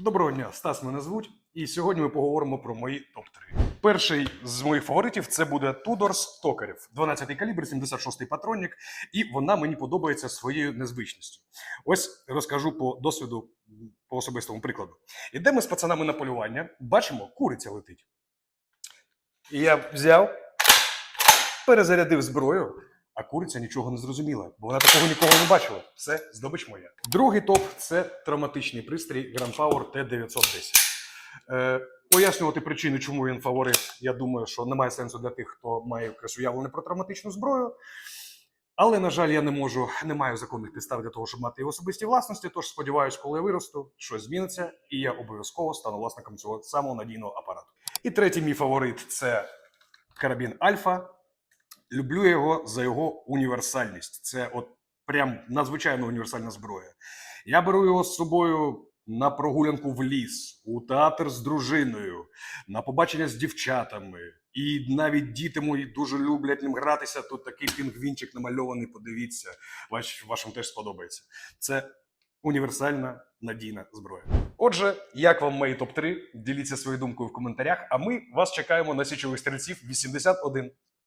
Доброго дня, Стас мене звуть, і сьогодні ми поговоримо про мої топ-3. Перший з моїх фаворитів це буде Tudors Токарів, 12-й калібр, 76-й патронник, і вона мені подобається своєю незвичністю. Ось розкажу по досвіду, по особистому прикладу. Ідемо з пацанами на полювання, бачимо, куриця летить. І я взяв, перезарядив зброю, а куриця нічого не зрозуміла, бо вона такого ніколи не бачила. Все, здобич моя. Другий топ це травматичний пристрій Grand Power T910. Е, пояснювати причини, чому він фаворит, я думаю, що немає сенсу для тих, хто має якесь уявлення про травматичну зброю. Але, на жаль, я не можу, не маю законних підстав для того, щоб мати його особисті власності. Тож сподіваюся, коли я виросту, щось зміниться, і я обов'язково стану власником цього самого надійного апарату. І третій мій фаворит це карабін Альфа. Люблю його за його універсальність. Це от прям надзвичайно універсальна зброя. Я беру його з собою на прогулянку в ліс, у театр з дружиною, на побачення з дівчатами. І навіть діти мої дуже люблять ним гратися. Тут такий пінгвінчик намальований. Подивіться, ваш, вашим теж сподобається. Це універсальна надійна зброя. Отже, як вам мої топ-3? Діліться своєю думкою в коментарях. А ми вас чекаємо на січових стрільців 81.